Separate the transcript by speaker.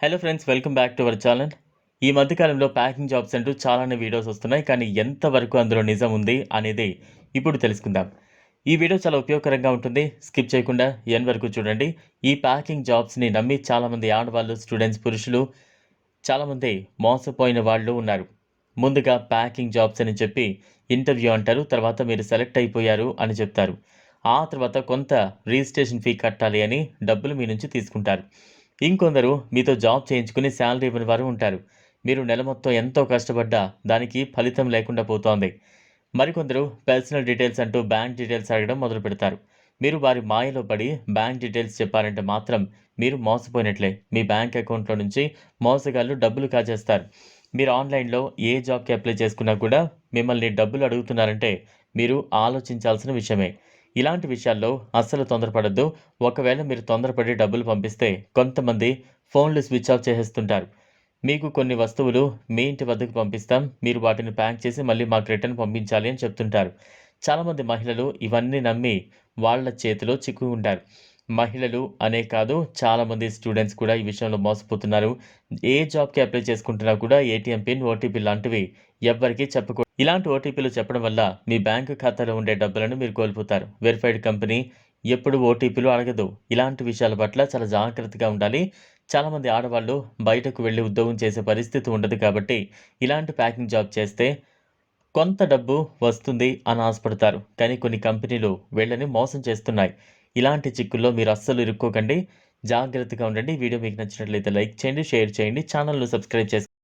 Speaker 1: Hello friends welcome back to our channel ఈ మధ్యకాలంలో packing jobs అంటూ చాలానే వీడియోస్ వస్తున్నాయి కానీ ఎంతవరకు అందులో నిజం ఉంది అనేది ఇప్పుడు తెలుసుకుందాం. ఈ వీడియో చాలా ఉపయోగకరంగా ఉంటుంది. స్కిప్ చేయకుండా ఎన్ వరకు చూడండి. ఈ ప్యాకింగ్ జాబ్స్ని నమ్మి చాలామంది ఆడవాళ్ళు స్టూడెంట్స్ పురుషులు చాలామంది మోసపోయిన వాళ్ళు ఉన్నారు. ముందుగా ప్యాకింగ్ జాబ్స్ అని చెప్పి ఇంటర్వ్యూ అంటారు తర్వాత మీరు సెలెక్ట్ అయిపోయారు అని చెప్తారు. ఆ తర్వాత కొంత రిజిస్ట్రేషన్ ఫీ కట్టాలి అని డబ్బులు మీ నుంచి తీసుకుంటారు. ఇంకొందరు మీతో జాబ్ చేయించుకుని శాలరీ ఇవ్వని వారు ఉంటారు. మీరు నెల మొత్తం ఎంతో కష్టపడ్డా దానికి ఫలితం లేకుండా పోతోంది. మరికొందరు పర్సనల్ డీటెయిల్స్ అంటూ బ్యాంక్ డీటెయిల్స్ అడగడం మొదలు పెడతారు. మీరు వారి మాయలో పడి బ్యాంక్ డీటెయిల్స్ చెప్పారంటే మాత్రం మీరు మోసపోయినట్లే. మీ బ్యాంక్ అకౌంట్లో నుంచి మోసగాళ్ళు డబ్బులు కాజేస్తారు. మీరు ఆన్లైన్లో ఏ జాబ్కి అప్లై చేసుకున్నా కూడా మిమ్మల్ని డబ్బులు అడుగుతున్నారంటే మీరు ఆలోచించాల్సిన విషయమే. ఇలాంటి విషయాల్లో అస్సలు తొందరపడద్దు. ఒకవేళ మీరు తొందరపడి డబ్బులు పంపిస్తే కొంతమంది ఫోన్లు స్విచ్ ఆఫ్ చేసేస్తుంటారు. మీకు కొన్ని వస్తువులు మీ ఇంటి వద్దకు పంపిస్తాం. మీరు వాటిని ప్యాక్ చేసి మళ్ళీ మాకు రిటర్న్ పంపించాలి అని చెప్తుంటారు. చాలామంది మహిళలు ఇవన్నీ నమ్మి వాళ్ళ చేతిలో చిక్కుకుంటారు మహిళలు అనే కాదు చాలామంది స్టూడెంట్స్ కూడా ఈ విషయంలో మోసపోతున్నారు. ఏ జాబ్కి అప్లై చేసుకుంటున్నా కూడా ఏటీఎం పిన్ ఓటీపీ లాంటివి ఎవ్వరికీ చెప్పకూడదు. ఇలాంటి ఓటీపీలు చెప్పడం వల్ల మీ బ్యాంకు ఖాతాలో ఉండే డబ్బులను మీరు కోల్పోతారు. వెరిఫైడ్ కంపెనీ ఎప్పుడు ఓటీపీలు అడగదు. ఇలాంటి విషయాల పట్ల చాలా జాగ్రత్తగా ఉండాలి. చాలామంది ఆడవాళ్ళు బయటకు వెళ్ళి ఉద్యోగం చేసే పరిస్థితి ఉండదు కాబట్టి ఇలాంటి ప్యాకింగ్ జాబ్ చేస్తే కొంత డబ్బు వస్తుంది అని ఆశపడతారు. కానీ కొన్ని కంపెనీలు వీళ్ళని మోసం చేస్తున్నాయి. ఇలాంటి చిక్కుల్లో మీరు అస్సలు ఇరుక్కోకండి. జాగ్రత్తగా ఉండండి. వీడియో మీకు నచ్చినట్లయితే లైక్ చేయండి షేర్ చేయండి. ఛానల్ను సబ్స్క్రైబ్ చేసుకోండి